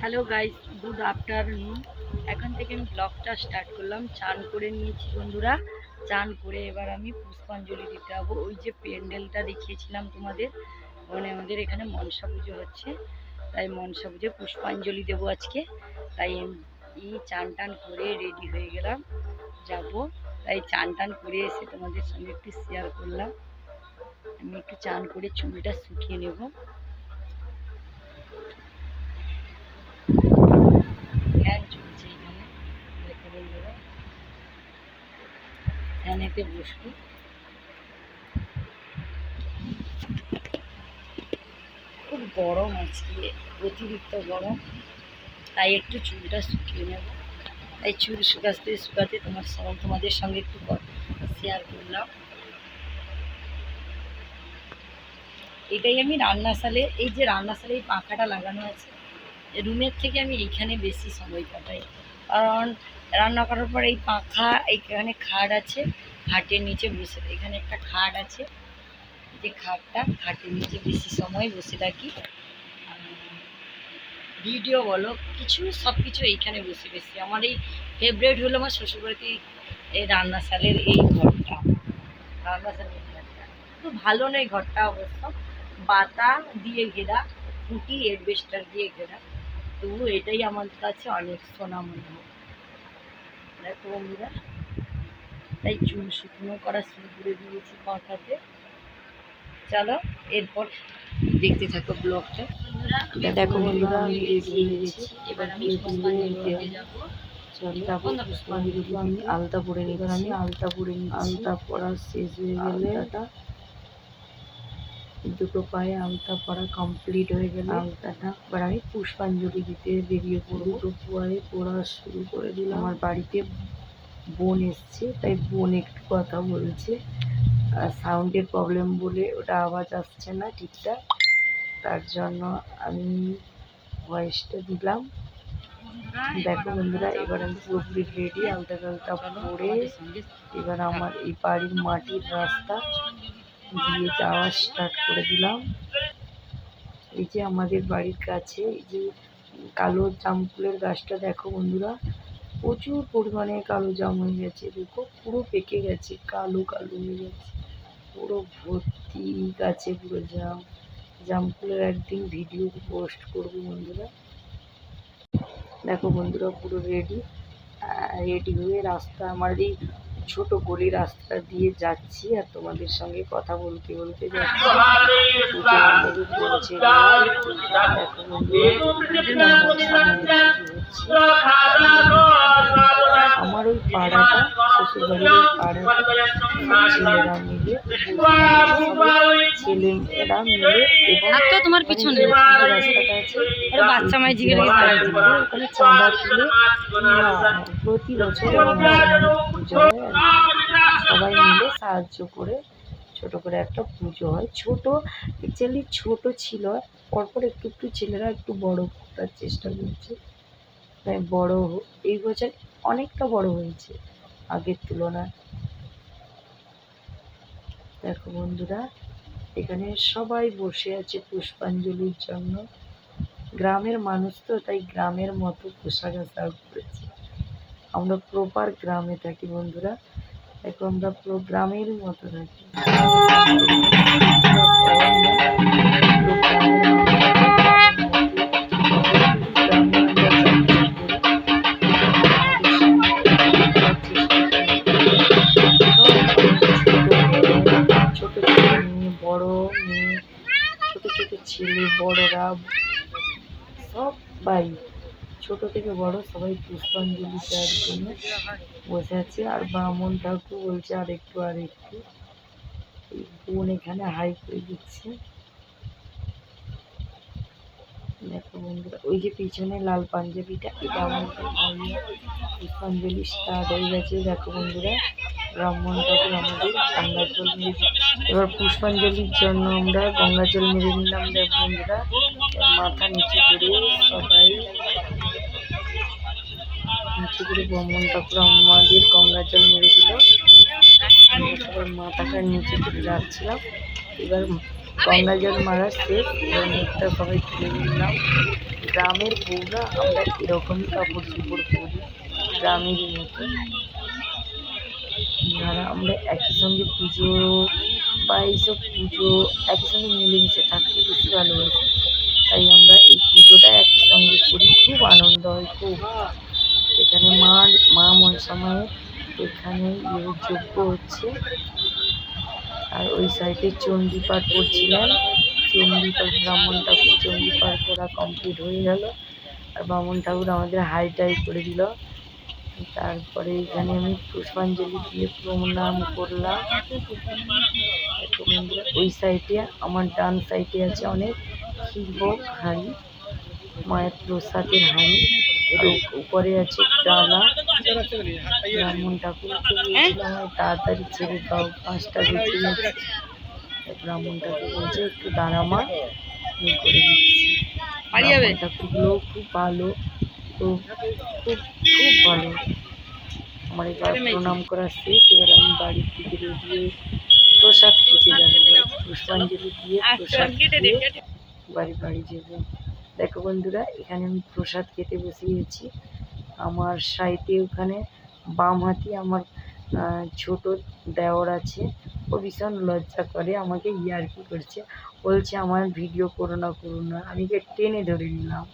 Hello guys good afternoon এখন থেকে আমি ব্লগটা স্টার্ট করলাম। চান করে নিয়েছি, বন্ধুরা। চান করে এবার আমি পুষ্পাঞ্জলি দিতে যাব। ওই যে প্যান্ডেলটা দেখিয়েছিলাম তোমাদের। মানে আমাদের এখানে মনসা পুজো হচ্ছে। তাই মনসা পুজো পুষ্পাঞ্জলি দেবো আজকে। তাই এই চান টান করে রেডি হয়ে গেলাম। যাব। তাই চান টান করে এসে তোমাদের সঙ্গে একটু শেয়ার করলাম। আমি একটু চান করে চুলটা শুকিয়ে নেব ফ্যান চলছে এখানে দেখো বন্ধুরা ফ্যানেতে বসবো। খুব গরম আজকে, অতিরিক্ত গরম। তাই একটু চুলটা শুকিয়ে নেব। তাই চুল শুকাতে শুকাতে তোমার সঙ্গে, তোমাদের সঙ্গে একটু শেয়ার করলাম। এটাই আমি রান্নাশালে, এই যে রান্নাশালে এই পাখাটা লাগানো আছে, রুমের থেকে আমি এইখানে বেশি সময় কাটাই। কারণ রান্না করার পর এই পাখা, এইখানে খাট আছে, খাটের নিচে বসে, এখানে একটা খাট আছে। যে খাটটা, খাটের নিচে বেশি সময় বসে থাকি। ভিডিও বলো, কিছু সব কিছু এইখানে বসে বেশি আমার এই ফেভারেট হলো আমার শ্বশুরবাড়িতে এই- রান্নাশালের এই ঘরটা। রান্নাশালের ঘরটা। খুব ভালো নয় ঘরটা অবশ্য। বাতা দিয়ে ঘেরা, খুঁটি এডবেস্টার দিয়ে ঘেরা। তবু এটাই আমার কাছে অনেক সোনা মনে হয়। দেখো বন্ধুরা তাই চুল শুকনো করা শুরু করে দিয়েছি মাথাতে। চলো এরপর দেখতে থাকো ব্লগটা। দেখো বন্ধুরা আমি হয়ে গেছি এবার আমি পুষ্পাঞ্জলি আমি আলতা পরে নিই এবার আমি আলতা পরে নিই আলতা পরা শেষ হয়ে গেলে দুটো পায়ে আলতা পরা কমপ্লিট হয়ে গেলে। আলতাটা আমি পুষ্পাঞ্জলি দিতে বেরিয়ে পড়ব। দুটো পায়ে পড়া শুরু করে দিলাম। আমার বাড়িতে বোন এসছে তাই বোন একটু কথা বলছে। সাউন্ডের প্রবলেম বলে ওটা আওয়াজ আসছে না ঠিকঠাক। তার জন্য আমি ভয়েসটা দিলাম। দেখো বন্ধুরা এবার আমি পুরোপুরি রেডি আলতা টালতা পরে এবার আমার এই বাড়ির মাটির রাস্তা। দিয়ে যাওয়া স্টার্ট করে দিলাম। এই যে আমাদের বাড়ির কাছে, এই যে কালো জাম ফুলের গাছটা দেখো বন্ধুরা, প্রচুর পরিমাণে কালো জাম হয়ে গেছে, দেখো পুরো পেকে গেছে, কালো কালো হয়ে গেছে, পুরো ভর্তি গাছে পুরো জাম জাম ফুলের একদিন ভিডিও পোস্ট করব বন্ধুরা। দেখো বন্ধুরা পুরো রেডি রেডি হয়ে রাস্তা আমার এই ছোট গলি রাস্তা দিয়ে যাচ্ছি আর তোমাদের সঙ্গে কথা বলতে বলতে যাচ্ছি। আমার ওই পাড়াটা, শ্বশুরবাড়ির পাড়া ছেলেরা মিলে ছেলেরা মিলে এবং তোমার পিছনে। রাস্তাটা আছে আরে বাচ্চা মাই জিগে রেখে ওখানে চাঁদা তুলে প্রতি বছর সবাই মিলে সাহায্য করে ছোট করে একটা পুজো হয়। ছোট অ্যাকচুয়ালি ছোট ছিল। পরপর একটু একটু ছেলেরা একটু বড় করার চেষ্টা করছে। তাই বড় এই বছর অনেকটা বড় হয়েছে আগের তুলনায়। দেখো বন্ধুরা, এখানে সবাই বসে আছে পুষ্পাঞ্জলির জন্য। গ্রামের মানুষ তো, তাই গ্রামের মতো পোশাক আশাক করেছে আমরা প্রপার গ্রামে থাকি বন্ধুরা। এখন আমরা পুরো গ্রামের মতো থাকি। বড়রা সবাই, ছোট থেকে বড় সবাই পুষ্পাঞ্জলি দেওয়ার জন্য বসে আছে। আর ব্রাহ্মণ ঠাকুর বলছে আর একটু আর একটু বোন এখানে হাই করে দিচ্ছে। দেখো ওই যে পিছনে লাল পাঞ্জাবিটা, এটা আমার পুষ্পাঞ্জলি স্টার্ট হয়ে গেছে, দেখো বন্ধুরা, ব্রাহ্মণ ঠাকুর আমাদের, গঙ্গা জল এবার পুষ্পাঞ্জলির জন্য আমরা গঙ্গা জল মেরে নিলাম, দেখ বন্ধুরা, মাথা নিচু করে সবাই নিচু করে ব্রাহ্মণ ঠাকুর আমাদের গঙ্গা জল মেরে দিল। সবাই মাথাটা নিচু করে রাখছিলাম। এবার গঙ্গা জল মারা শেষ, এবার মুখটা সবাই তুলে নিলাম গ্রামের বউরা আমরা এরকমই কাপড় চোপড় পরি গ্রামেরই মতো। যারা আমরা একই সঙ্গে পুজো বা এইসব পুজো একই সঙ্গে মিলেমিশে থাকতে বেশি ভালোবাসি। তাই আমরা এই পুজোটা একই সঙ্গে করি, খুব আনন্দ হয়, খুব। এখানে মা মা মনসা মায়ের এখানে যোগ্য হচ্ছে। আর ওই সাইডে চণ্ডী পাঠ করছিলাম চণ্ডী পাঠ, ব্রাহ্মণ ঠাকুর, চণ্ডী পাঠ করা কমপ্লিট হয়ে গেল। আর ব্রাহ্মণ ঠাকুর আমাদের হাই টাই করে দিল। তারপরে এখানে আমি পুষ্পাঞ্জলি দিয়ে প্রণাম করলাম। ওই সাইডে, আমার ডান সাইডে আছে অনেক ক্ষীরভোগ হাঁড়ি, মায়ের প্রসাদের হাঁড়ি উপরে আছে ডালা। ব্রাহ্মণ ঠাকুরকে বলছিলাম "আমায় তাড়াতাড়ি ছেড়ে দাও পাঁচটা বেজে গেছে। ব্রাহ্মণ ঠাকুর বলছে একটু দাঁড়া মা আমি করে দিচ্ছি। ঠাকুরগুলো খুব ভালো খুব খুব খুব ভালো। আমার এবার প্রণাম করা শেষ। এবার আমি বাড়ির দিকে রেডি প্রসাদ খেতে যাব। পুষ্পাঞ্জলি দিয়ে প্রসাদ খেয়ে বাড়ি বাড়ি যাব। দেখো বন্ধুরা এখানে আমি প্রসাদ খেতে বসিয়েছি। আমার সাইডে ওখানে বাম হাতি আমার ছোট দেওর আছে। ও ভীষণ লজ্জা করে, আমাকে ইয়ার্কি করছে। বলছে আমার ভিডিও করো না করো না। আমি টেনে ধরে নিলাম।